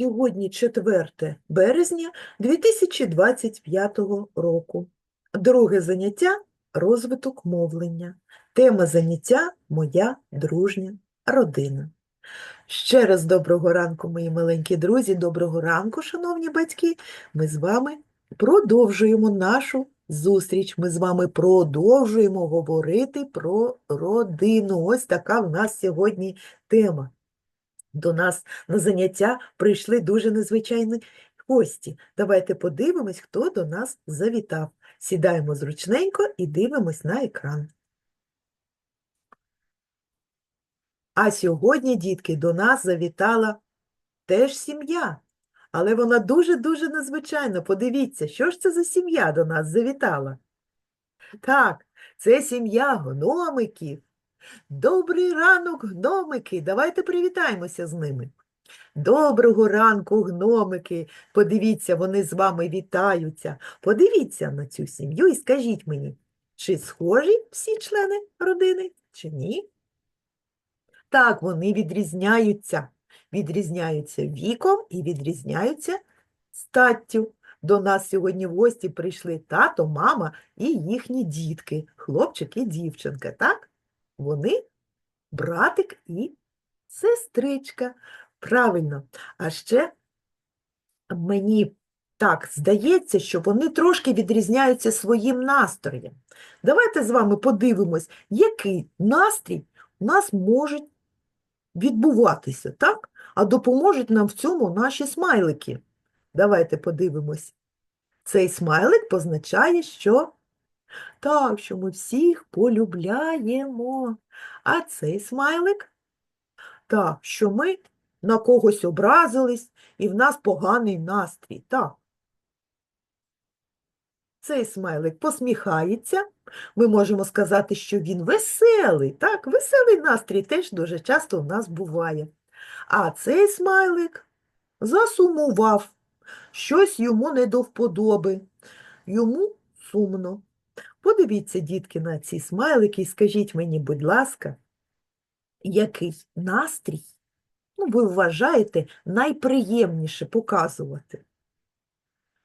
Сьогодні 4 березня 2025 року. Друге заняття – розвиток мовлення. Тема заняття – моя дружня родина. Ще раз доброго ранку, мої маленькі друзі, доброго ранку, шановні батьки. Ми з вами продовжуємо нашу зустріч. Ми з вами продовжуємо говорити про родину. Ось така в нас сьогодні тема. До нас на заняття прийшли дуже незвичайні гості. Давайте подивимось, хто до нас завітав. Сідаємо зручненько і дивимось на екран. А сьогодні, дітки, до нас завітала теж сім'я, але вона дуже-дуже незвичайна. Подивіться, що ж це за сім'я до нас завітала? Так, це сім'я гномиків. Добрий ранок, гномики! Давайте привітаємося з ними. Доброго ранку, гномики! Подивіться, вони з вами вітаються. Подивіться на цю сім'ю і скажіть мені, чи схожі всі члени родини, чи ні? Так, вони відрізняються. Відрізняються віком і відрізняються статтю. До нас сьогодні в гості прийшли тато, мама і їхні дітки, хлопчик і дівчинка, так? Вони братик і сестричка. Правильно. А ще мені так здається, що вони трошки відрізняються своїм настроєм. Давайте з вами подивимось, який настрій у нас може відбуватися, так? А допоможуть нам в цьому наші смайлики. Давайте подивимось. Цей смайлик позначає, що так, що ми всіх полюбляємо. А цей смайлик так, що ми на когось образились і в нас поганий настрій. Так. Цей смайлик посміхається. Ми можемо сказати, що він веселий. Так, веселий настрій теж дуже часто у нас буває. А цей смайлик засумував. Щось йому не до вподоби. Йому сумно. Подивіться, дітки, на ці смайлики і скажіть мені, будь ласка, який настрій ну, ви вважаєте найприємніше показувати?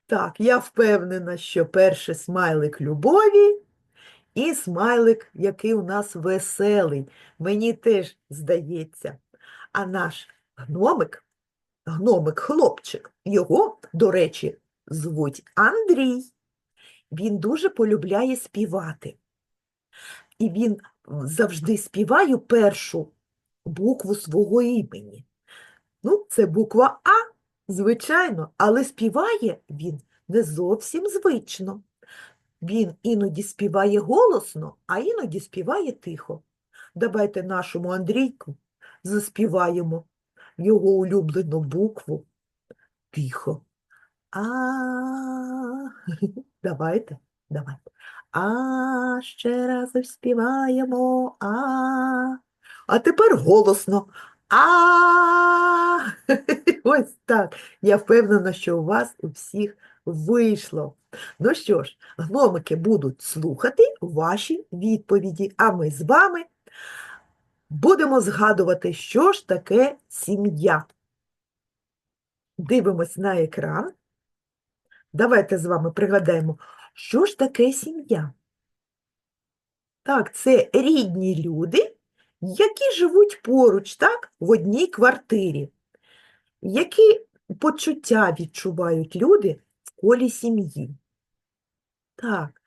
Так, я впевнена, що перший смайлик любові і смайлик, який у нас веселий, мені теж здається. А наш гномик, гномик-хлопчик, його, до речі, звуть Андрій. Він дуже полюбляє співати. І він завжди співає першу букву свого імені. Ну, це буква А, звичайно, але співає він не зовсім звично. Він іноді співає голосно, а іноді співає тихо. Давайте нашому Андрійку заспіваємо його улюблену букву тихо. А, давайте, давайте. А ще раз співаємо. А. А тепер голосно. А. Ось так. Я впевнена, що у вас у всіх вийшло. Ну що ж, гномики будуть слухати ваші відповіді, а ми з вами будемо згадувати, що ж таке сім'я. Дивимось на екран. Давайте з вами пригадаємо, що ж таке сім'я? Так, це рідні люди, які живуть поруч, так, в одній квартирі. Які почуття відчувають люди в колі сім'ї? Так,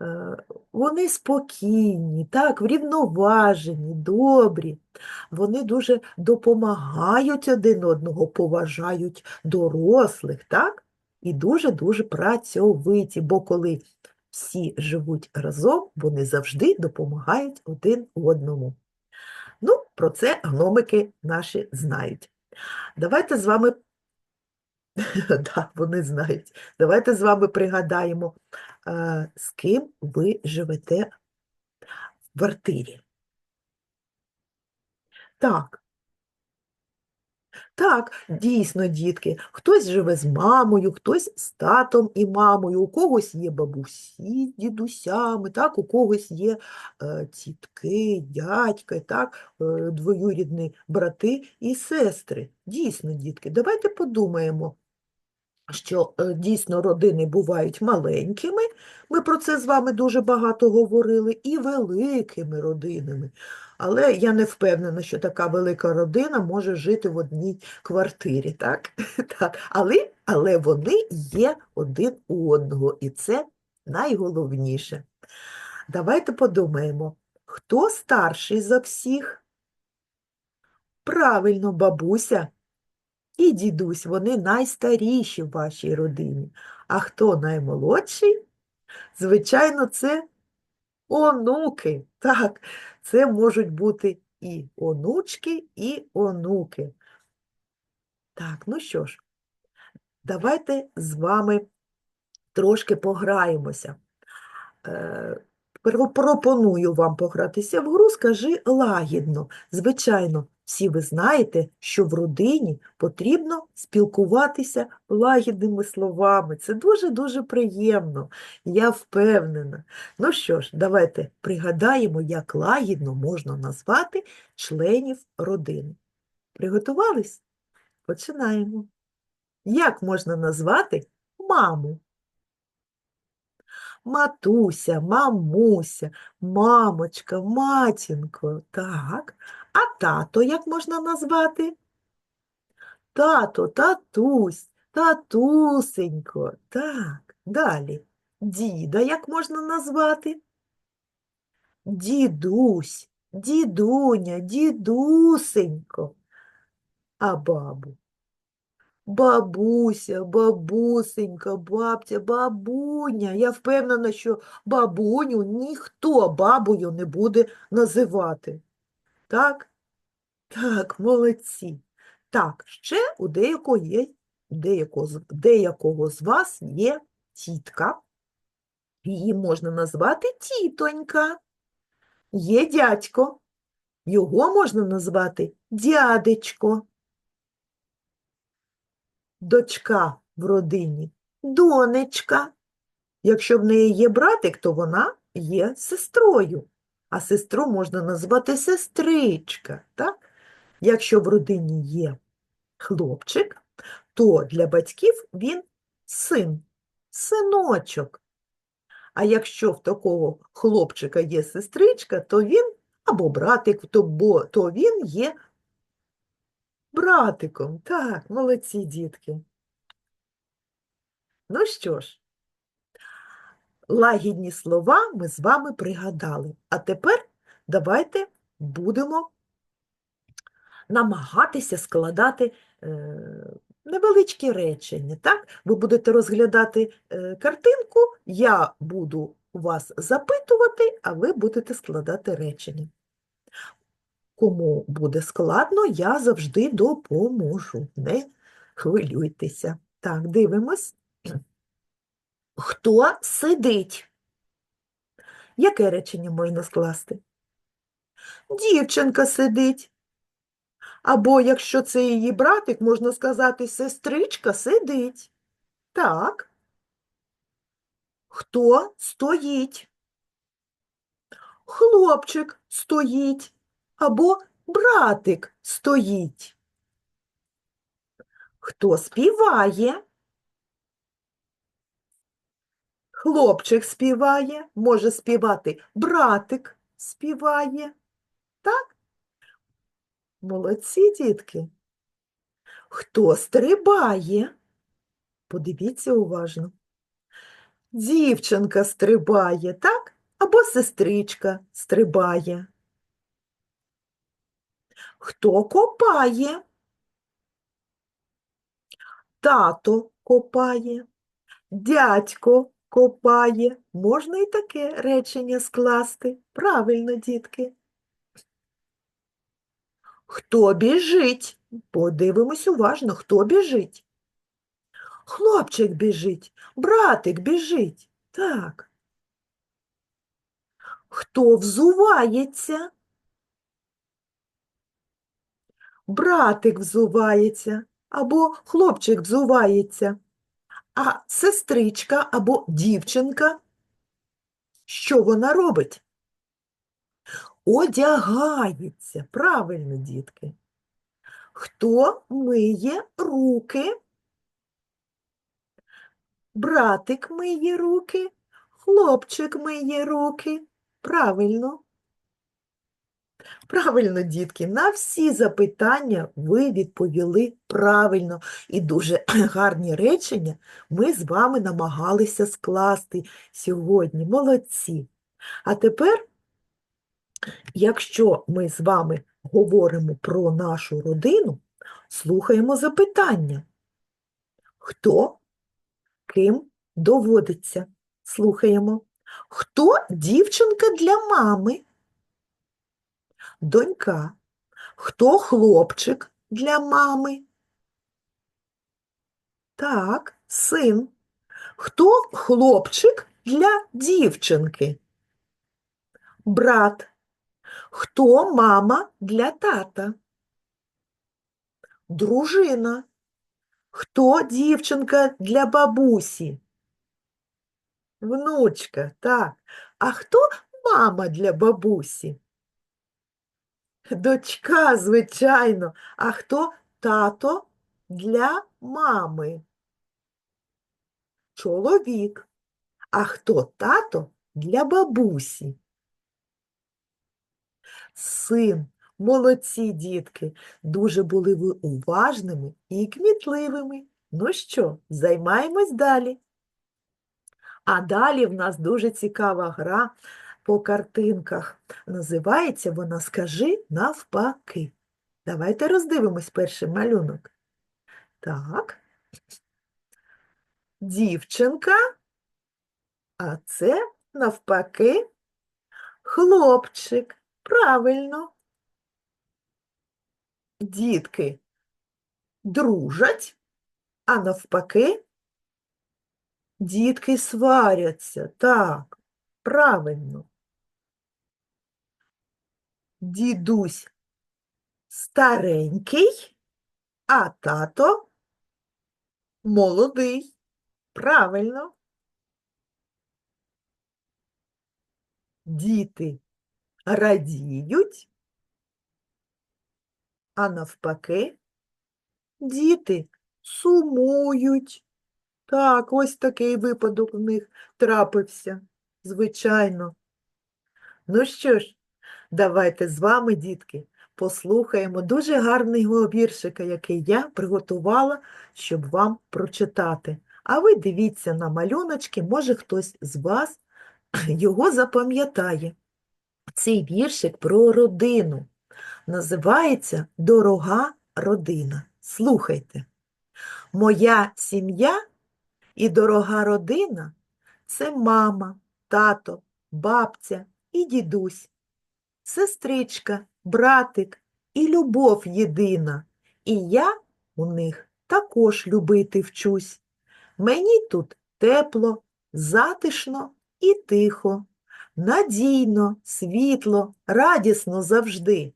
е, вони спокійні, так, врівноважені, добрі. Вони дуже допомагають один одного, поважають дорослих, так? І дуже-дуже працьовиті, бо коли всі живуть разом, вони завжди допомагають один одному. Ну, про це гномики наші знають. Давайте з вами, да, вони знають, давайте з вами пригадаємо, е, з ким ви живете в квартирі. Так, Так, дійсно, дітки, хтось живе з мамою, хтось з татом і мамою, у когось є бабусі з дідусями, так, у когось є е, тітки, дядьки, так, е, двоюрідні брати і сестри. Дійсно, дітки, давайте подумаємо, що е, дійсно родини бувають маленькими, ми про це з вами дуже багато говорили, і великими родинами. Але я не впевнена, що така велика родина може жити в одній квартирі, так? Так. Але, але вони є один у одного, і це найголовніше. Давайте подумаємо, хто старший за всіх? Правильно, бабуся і дідусь, вони найстаріші в вашій родині. А хто наймолодший? Звичайно, це онуки. Так, це можуть бути і онучки, і онуки. Так, ну що ж, давайте з вами трошки пограємося. Е, Пропоную вам погратися в гру, скажи лагідно. Звичайно, всі ви знаєте, що в родині потрібно спілкуватися лагідними словами. Це дуже-дуже приємно, я впевнена. Ну що ж, давайте пригадаємо, як лагідно можна назвати членів родини. Приготувались? Починаємо. Як можна назвати маму? Матуся, мамуся, мамочка, матінко. Так. А тато як можна назвати? Тато, татусь, татусенько. Так, далі. Діда як можна назвати? Дідусь, дідуня, дідусенько. А бабу? Бабуся, бабусенька, бабця, бабуня. Я впевнена, що бабуню ніхто бабою не буде називати. Так? Так, молодці. Так, ще у деякого є, деякого, деякого з вас є тітка. Її можна назвати тітонька. Є дядько. Його можна назвати дядечко. Дочка в родині донечка. Якщо в неї є братик, то вона є сестрою. А сестру можна назвати сестричка. Так? Якщо в родині є хлопчик, то для батьків він син, синочок. А якщо в такого хлопчика є сестричка, то він або братик, то, він є братиком. Так, молодці дітки. Ну що ж, лагідні слова ми з вами пригадали. А тепер давайте будемо намагатися складати е, невеличкі речення. Так? Ви будете розглядати е, картинку, я буду вас запитувати, а ви будете складати речення. Кому буде складно, я завжди допоможу. Не хвилюйтеся. Так, дивимось. Хто сидить? Яке речення можна скласти? Дівчинка сидить. Або якщо це її братик, можна сказати, сестричка сидить. Так. Хто стоїть? Хлопчик стоїть. Або братик стоїть. Хто співає? Хлопчик співає, може співати братик співає. Так? Молодці, дітки. Хто стрибає? Подивіться уважно. Дівчинка стрибає, так? Або сестричка стрибає. Хто копає? Тато копає, дядько копає. Можна і таке речення скласти. Правильно, дітки. Хто біжить? Подивимось уважно, хто біжить. Хлопчик біжить, братик біжить. Так. Хто взувається? братик взувається або хлопчик взувається, а сестричка або дівчинка, що вона робить? Одягається. Правильно, дітки. Хто миє руки? Братик миє руки, хлопчик миє руки. Правильно. Правильно, дітки, на всі запитання ви відповіли правильно. І дуже гарні речення ми з вами намагалися скласти сьогодні. Молодці. А тепер, якщо ми з вами говоримо про нашу родину, слухаємо запитання. Хто ким доводиться? Слухаємо. Хто дівчинка для мами? Донька. Хто хлопчик для мами? Так, син. Хто хлопчик для дівчинки? Брат. Хто мама для тата? Дружина. Хто дівчинка для бабусі? Внучка, так. А хто мама для бабусі? Дочка, звичайно. А хто тато для мами? Чоловік. А хто тато для бабусі? Син. Молодці, дітки, дуже були ви уважними і кмітливими. Ну що, займаємось далі. А далі в нас дуже цікава гра по картинках. Називається вона Скажи навпаки. Давайте роздивимось перший малюнок. Так. Дівчинка, а це навпаки хлопчик. Правильно. Дітки дружать, а навпаки дітки сваряться. Так, правильно. Дідусь старенький, а тато молодий. Правильно. Діти радіють, а навпаки, діти сумують. Так, ось такий випадок в них трапився, звичайно. Ну що ж, давайте з вами, дітки, послухаємо дуже гарного віршика, який я приготувала, щоб вам прочитати. А ви дивіться на малюночки, може хтось з вас його запам'ятає. Цей віршик про родину. Називається Дорога родина. Слухайте. Моя сім'я і дорога родина це мама, тато, бабця і дідусь, сестричка, братик і любов єдина. І я у них також любити вчусь. Мені тут тепло, затишно і тихо, надійно, світло, радісно завжди.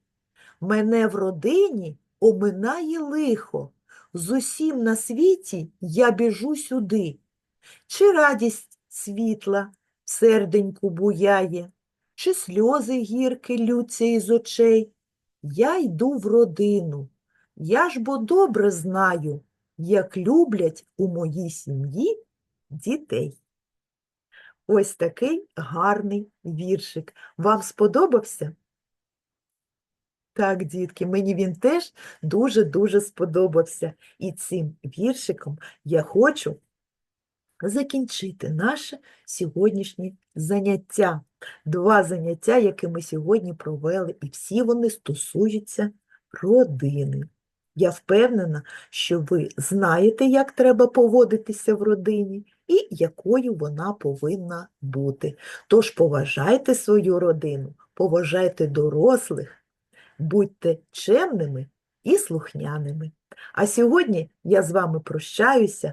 Мене в родині оминає лихо, з усім на світі я біжу сюди. Чи радість світла в серденьку буяє, чи сльози гірки лються із очей. Я йду в родину, я ж бо добре знаю, як люблять у моїй сім'ї дітей. Ось такий гарний віршик. Вам сподобався? Так, дітки, мені він теж дуже-дуже сподобався. І цим віршиком я хочу закінчити наше сьогоднішнє заняття. Два заняття, які ми сьогодні провели, і всі вони стосуються родини. Я впевнена, що ви знаєте, як треба поводитися в родині і якою вона повинна бути. Тож поважайте свою родину, поважайте дорослих, будьте чемними і слухняними. А сьогодні я з вами прощаюся.